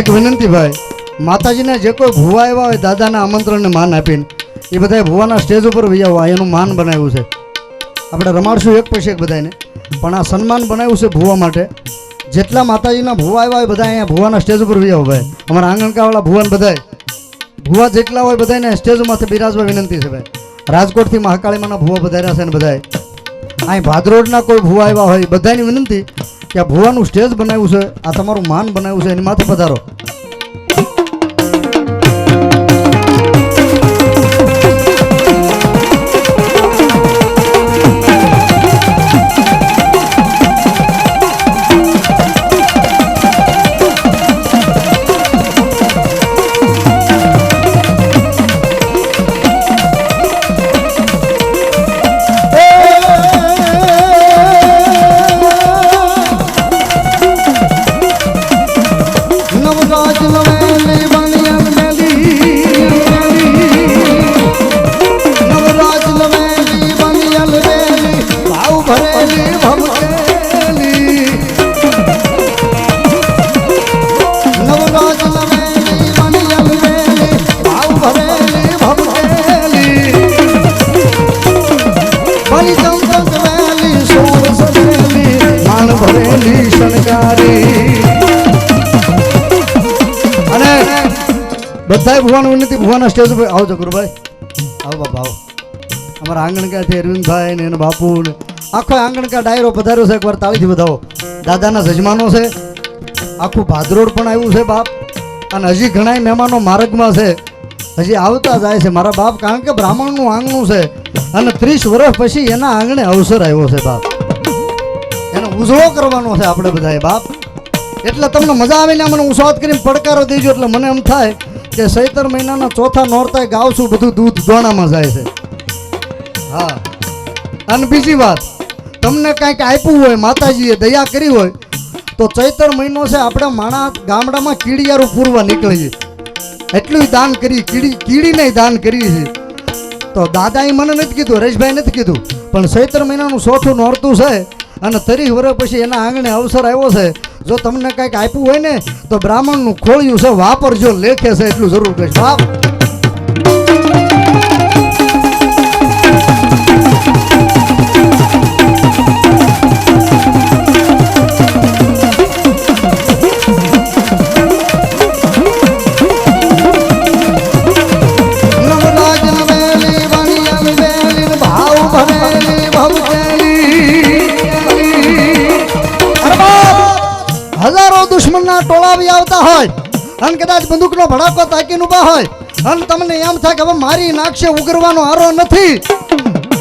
એક વિનંતી ભાઈ, માતાજીને જે કોઈ ભુવા આવ્યા હોય દાદાના આમંત્રણને માન આપીને, એ બધાએ ભુવાના સ્ટેજ ઉપર વિજાવવા એનું માન બનાવ્યું છે. આપણે રમાડશું એક પછી એક બધાને પણ આ સન્માન બનાવ્યું છે ભુવા માટે. જેટલા માતાજીના ભુવા આવ્યા હોય બધા અહીંયા ભુવાના સ્ટેજ ઉપર વિજાવો ભાઈ. અમારા આંગણકાવાળા ભુવાન બધાય ભુવા જેટલા હોય બધાને સ્ટેજ માથે બિરાજવા વિનંતી છે ભાઈ. રાજકોટથી મહાકાળીમાંના ભુવા પધાર્યા છે ને બધાએ. અહીં ભાદરોડના કોઈ ભુવા આવ્યા હોય, બધાની વિનંતી કે આ ભુવાનું સ્ટેજ બનાવ્યું છે આ તમારું માન બનાવ્યું છે એની માથે પધારો. ભરેલી શણગારી અને ભગવાન ભુવાનું વિનંતી ભુવાના સ્ટેજ ઉપર આવજો ગુરુભાઈ. આવો બાપા, આવો. અમારા આંગણકાથી અરવિંદભાઈ ને એના બાપુ ને આખો આંગણકા ડાયરો પધાર્યો છે, એકવાર તાળીથી બધાઓ દાદાના જજમાનો છે. આખું ભાદરોડ પણ આવ્યું છે બાપ. અને હજી ઘણા મહેમાનો માર્ગમાં છે. હજી આવતા જાય છે મારા બાપ, કારણ કે બ્રાહ્મણનું આંગણું છે. અને ત્રીસ વર્ષ પછી એના આંગણે અવસર આવ્યો છે બાપ. એનો ઉજળો કરવાનો છે આપણે બધાએ બાપ. એટલે તમને મજા આવીને મને હું સ્વાદ કરીને પડકારો દેજો, એટલે મને એમ થાય કે સૈતર મહિનાના ચોથા નોરતા ગાવશું બધું દૂધ દોણામાં જાય છે. હા. અને બીજી વાત તમને કાંઈક આપ્યું હોય, માતાજીએ દયા કરી હોય, તો ચૈતર મહિનો છે, આપણે માણા ગામડામાં કીડિયારું પૂરવા નીકળીએ એટલું દાન કરી કીડી કીડીને દાન કરીએ છીએ. તો દાદાએ મને નથી કીધું રેશભાઈ નથી કીધું, પણ ચૈત્ર મહિનાનું સોઠું નોરતું છે, અને તરી વર્ષ પછી એના આંગણે અવસર આવ્યો છે. જો તમને કાંઈક આપ્યું હોય ને, તો બ્રાહ્મણનું ખોળ્યું છે, વાપરજો, લેખે છે, એટલું જરૂર કહીશ બાપ દુશ્મનના ટોળા બી આવતા હોય. અને કદાચ બંદૂકનો ભડાકો તાકીને ઊભા હોય. અને તમને એમ થાય કે હવે મારી નાખશે ઉગરવાનો આરો નથી.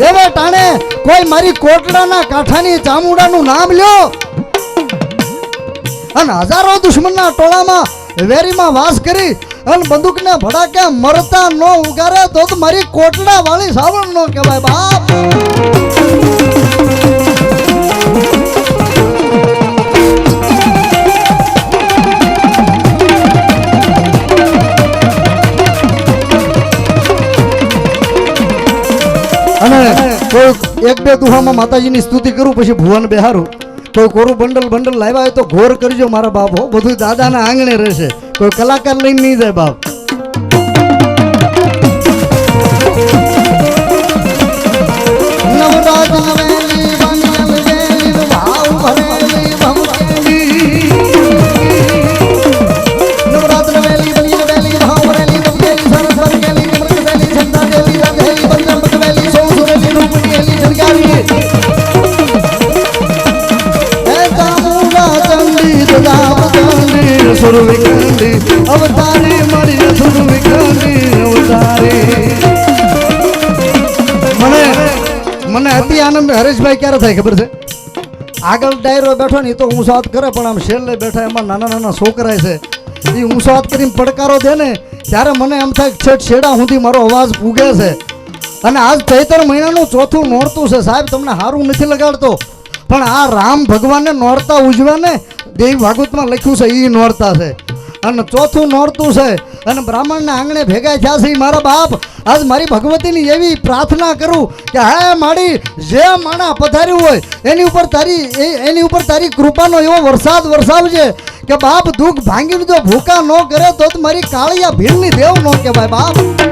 એવે ટાણે કોઈ મારી કોટડાના કાંઠાની ચામુડાનું નામ લ્યો. અને હજારો દુશ્મનના ટોળામાં વેરીમાં વાસ કરી અને બંદૂકને ભડાકે મરતા ન ઉગારે તો મારી કોટડા વાળી સાવણ નો કહેવાય બાપ. કોઈ એક બે દુહામાં માતાજીની સ્તુતિ કરું, પછી ભુવન બેહારું. કોઈ કોરું બંડલ બંડલ લાવ્યા હોય તો ઘોર કરજો મારા બાપ, હો. બધું દાદાના આંગણે રહેશે. કોઈ કલાકાર લઈને નહીં જાય બાપ. નવરાજ નવેલી ચંડી સુરવિકંડી અવતારી સુરવિકંડી અવતારી મને મને અતિ આનંદ હરેશભાઈ ક્યારે થાય ખબર છે? આગળ ડાયરો બેઠો ને એ તો હું હાથ કરે, પણ આમ છેલ્લે બેઠા એમાં નાના નાના છોકરા છે. એ હું હાથ કરીને પડકારો દે ને, ત્યારે મને એમ થાય છેટ છેડા સુધી મારો અવાજ પૂગે છે. અને આજ ચૈતર મહિનાનું ચોથું નોરતું છે. સાહેબ, તમને સારું નથી લગાડતો, પણ આ રામ ભગવાનને નોરતા ઉજવા દેવી ભાગવતમાં લખ્યું છે એ નોરતા છે. અને ચોથું નોરતું છે, અને બ્રાહ્મણના આંગણે ભેગા થયા છે મારા બાપ. આજ મારી ભગવતીની એવી પ્રાર્થના કરું કે, હા માડી, જે માણા પધાર્યું હોય, એની ઉપર તારી એની ઉપર તારી કૃપાનો એવો વરસાદ વરસાવજે કે બાપ દુઃખ ભાંગીને જો ભૂકા ન કરે તો મારી કાળિયા ભીલની દેવ ન કહેવાય, બાપ.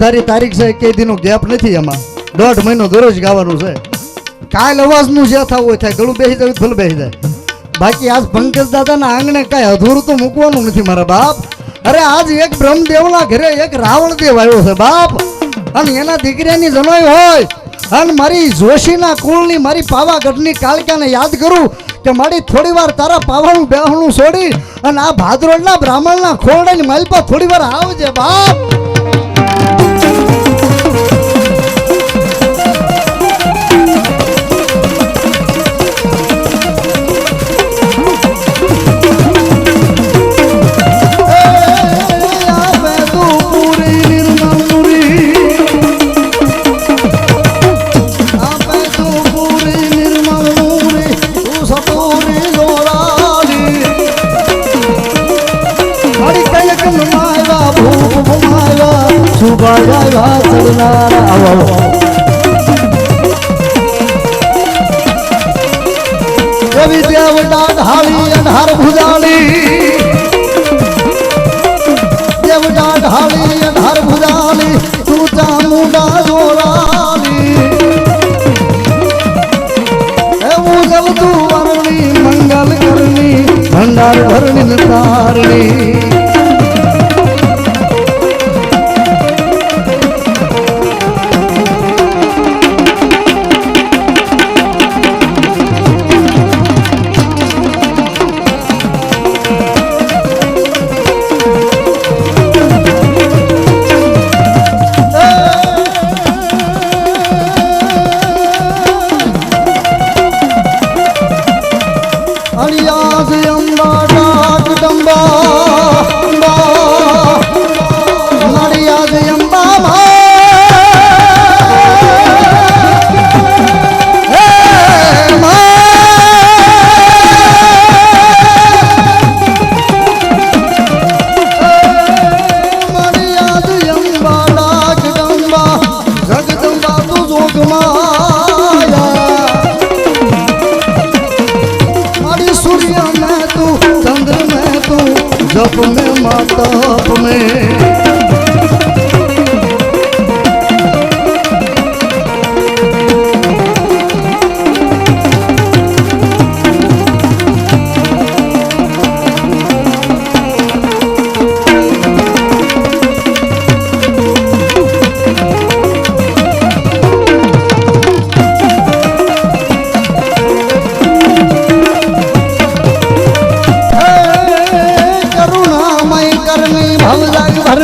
ધારી તારીખ છે કે દીનો ગેપ નથી એમાં દોઢ મહિનો દરરોજ ગાવાનું છે. કાલ અવાજનું જે થવું હોય થાય ગળું બેસી જાય ભૂલ બેસી જાય. બાકી આજ પંકજ દાદાના આંગણે કાંઈ અધૂરું તો મૂકવાનું નથી મારા બાપ. અરે આજ એક બ્રહ્મદેવના ઘરે એક રાવણ દેવ આવ્યો છે, બાપ. અને એના દીકરાની જનોઈ હોય. અને મારી જોશીના કુળની, મારી પાવાગઢની કાળકાને યાદ કરું કે મારી થોડી વાર તારા પાવાનું બેહણું છોડી અને આ ભાદરોડના બ્રાહ્મણના ખોરડાની માલપા થોડી વાર આવજે, બાપ. જાય સૂર્ય મેં તું ચંદ્ર મેં તું જપ મેં માતા મેં આ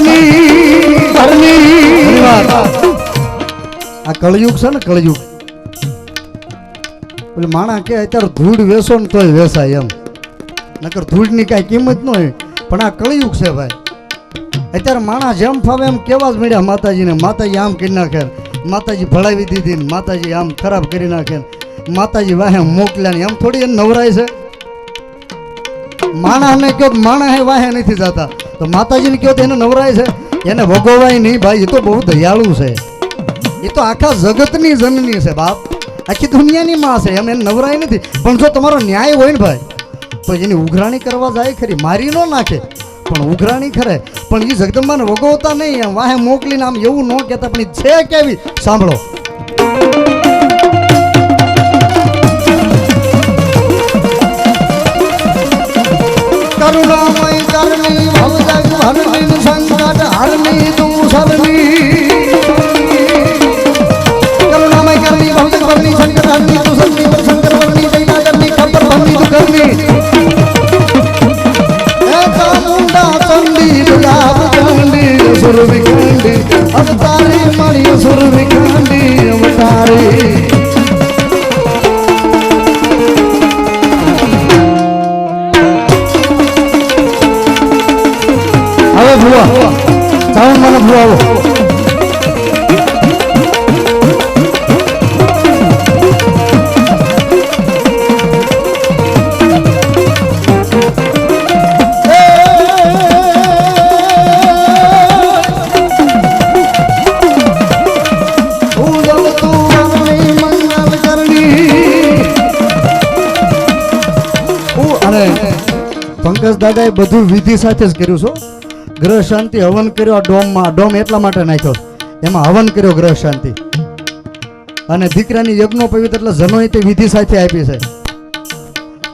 કળયુગ છે ને કળયુગ. એટલે માણા કે અત્યારે ધૂળ વેસો ને તોય વેસાય એમ. નકર ધૂળની કાંઈ કિંમત ન હોય. પણ આ કળયુગ છે ભાઈ. અત્યારે માણા જેમ ફાવે એમ કેવા જ મળ્યા માતાજીને. માતાજી આમ કરી નાખે. માતાજી ભળાવી દીધી ને માતાજી આમ ખરાબ કરી નાખે. માતાજી વાહે મોકલ્યા ને. એમ થોડી એને નવરાય છે. માણસને કહો માણસ વાહે નથી જતા. તો માતાજીને કહો તો એને નવરાય છે? એને ભોગવાય નહીં ભાઈ, એ તો બહુ દયાળુ છે. એ તો આખા જગતની જનની છે બાપ. આખી દુનિયાની માં છે, એમ એને નવરાય નથી. પણ જો તમારો ન્યાય હોય ને ભાઈ, તો એની ઉઘરાણી કરવા જાય ખરી. મારી ન નાખે, પણ ઉઘરાણી ખરે. પણ એ જગદંબાને વગોવતા નહીં એમ. વાહે મોકલીને આમ એવું ન કહેતા, પણ છે કેવી? સાંભળો. કરુણામય કરણી ભવજગ હરની સંકટ હરની તું સરની કરુણામય કરની ભૌતિક ભરની સંકટ હરની તું સરની પર શંકર ભરની જૈના કરની ખબર ભરની તું કરની પંકજ દાદાએ બધું વિધિ સાથે જ કર્યું છો. ગ્રહ શાંતિ હવન કર્યો ડોમમાં. ડોમ એટલા માટે નાખ્યો એમાં હવન કર્યો ગ્રહ શાંતિ. અને દીકરાની યજ્ઞો પવિત્ર એટલે જનોય તે વિધિ સાથે આપી છે.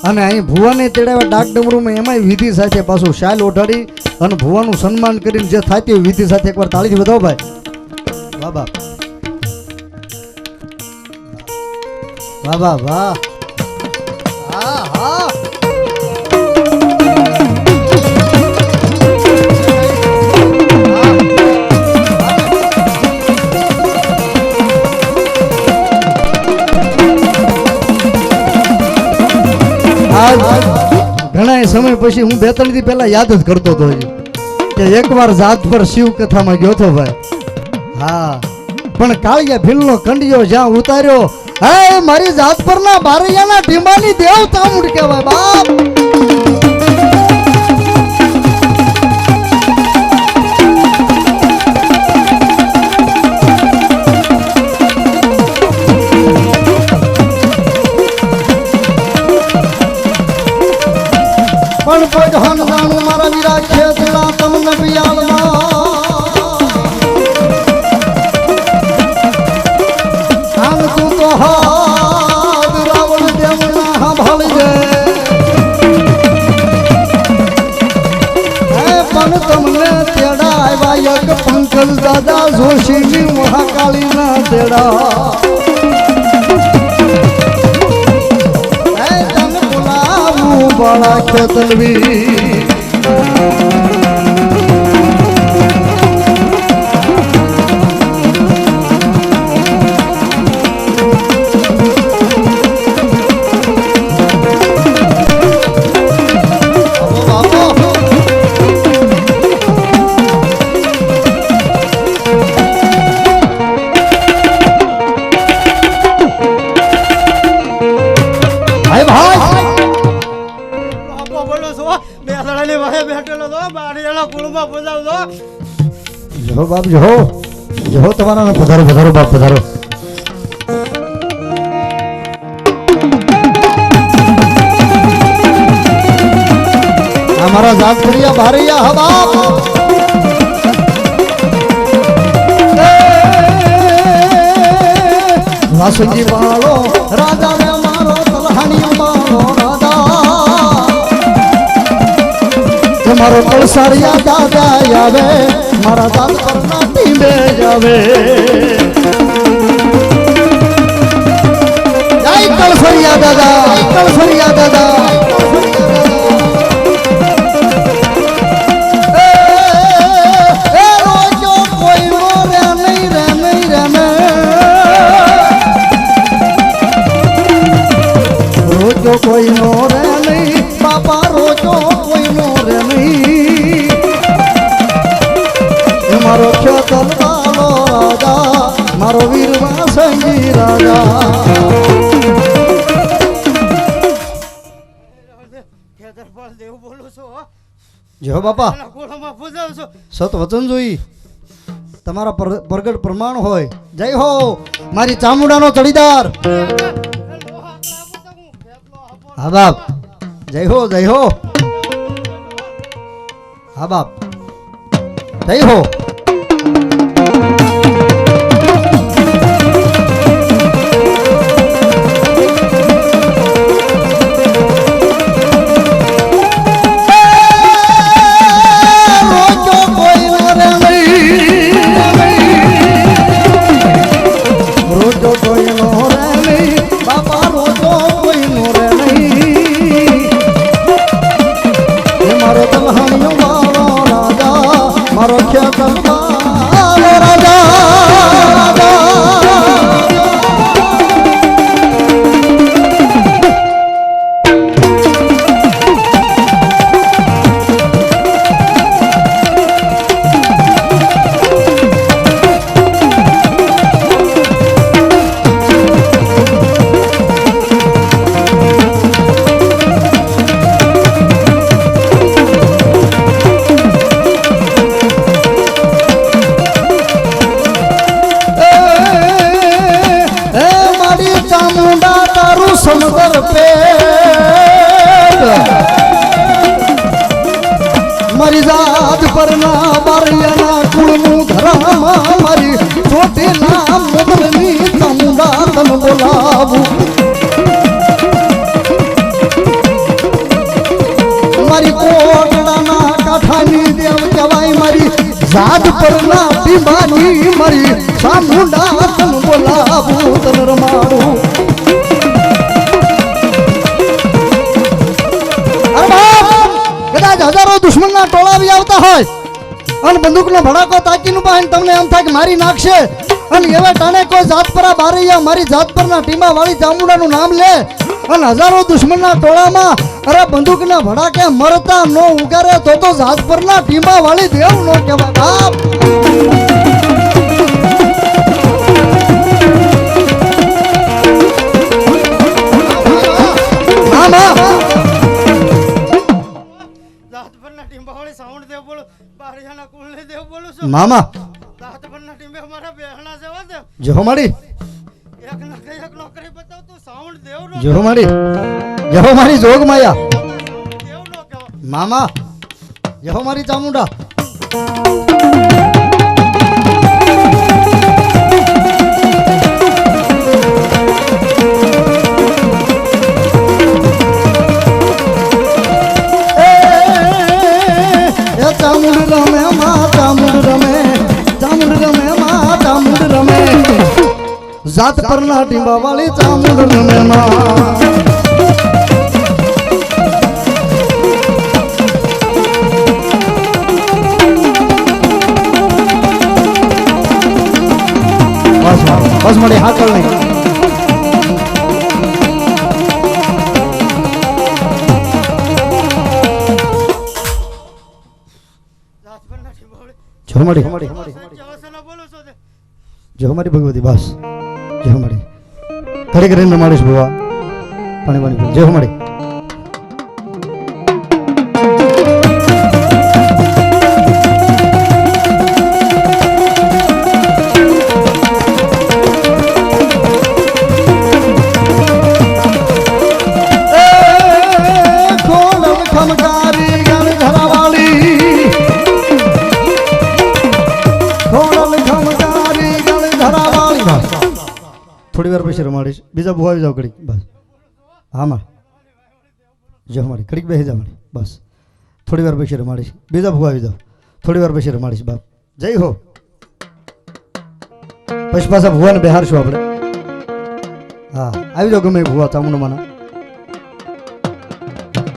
અને અહીં ભુવાને તેડાવ્યા ડાક ડમરૂમાં એમાંય વિધિ સાથે પાછું શાલ ઓઢાડી અને ભુવાનું સન્માન કરીને જે થતી હોય વિધિ સાથે એકવાર તાળીથી વધાવો ભાઈ. વાહ વાહ. વાહ વાહ વાહ. આજ ઘણા સમય પછી હું બે ત્રણથી પહેલા યાદ જ કરતો હતો કે એકવાર જાત પર શિવ કથામાં ગયો હતો ભાઈ. હા. પણ કાળિયા ભીલનો કંડિયો જ્યાં ઉતાર્યો, હે, મારી જાત પરના બારૈયાના ઢીમાની દેવ તામુડ કહેવાય. બાપ એક પંકજ દાદા જોશીની મહાકાળીના તેડા. બોલાવું બાળા ખેતલવી જહો બાપ જો જો તમારા પધારો પધારો બાપ પધારો અમારા જાતપુરિયા ભારિયા હા વાસુજી વાળો તમારો કળસારિયા દાદા આવે મારા દાદ પરના ટીમે આવે જય કળસરિયા દાદા કળસરિયા દાદા. મારો વાલો રાજા, મારો વીરવા સંગી રાજા. જો બાપા, સત વચન જોઈ. તમારા પ્રગટ પ્રમાણ હોય. જય હો, મારી ચામુંડાનો ચડીદાર. હા બાપ, જય હો જય હો. હા બાપ, જય હો. મારી સામુંડા તન બોલાવું તન રમાડું! કદાચ હજારો દુશ્મનના ટોળા બી આવતા હોય અને બંદૂકનો ભડાકો તાકીનું પાહીને તમને એમ થાય કે મારી નાખશે. અને એવા ટાણે કોઈ જાતપરા બારૈયા મારી જાતપરના ટીમા વાળી ચામુંડાનું નામ લે અને હજારો દુશ્મનના ટોળામાં અરે બંદૂકના ભડાકે મરતા નો ઉગારે તો તો જાતપરના ટીમા વાળી દેવ નો કહેવાય. હા હા દાંત ટીંબાવાળી સાઉન્ડ દેવ બોલું બારિયાના કુળને દેવ બોલું છું. મામા. દાંત પરના ટીંબે અમારા બેહણા જવા દે. જો મારી. એક નોકરી એક નોકરી બતાવ તું સાઉન્ડ દેવ નો જો મારી. જો મારી જોગ માયા. દેવ નો મામા. જો મારી ચામુંડા. ચામુંડ રમે માં ચામુંડ રમે ચામુંડ રમે માં ચામુંડ રમે જાત પરના ટીંબા વાળી ચામુંડ રમે માં બસ મારો બસ મળી હાકલ નહીં ટીંબાવાળી જો મળી જવાસના બોલું છું તે જો મારી ભગવતી બસ. જો મળી ઘરે કરીને રમાડીશ ભવા પાણી પાણી. જો મળી થોડી પછી રમાડીશ બીજા ભૂવા આવી જાવ ઘડીક. બસ. હા માં જો મારી ઘડીક બેસી જા મારી બસ. થોડી વાર પછી રમાડીશ બીજા ભૂવા આવી જાવ થોડી વાર પછી રમાડીશ બાપ. જય હો. પછી પાછા ભૂવાને બેહારશું આપણે. હા. આવી જાઓ ગમે ભુવા ભૂવા ચામુંડમાના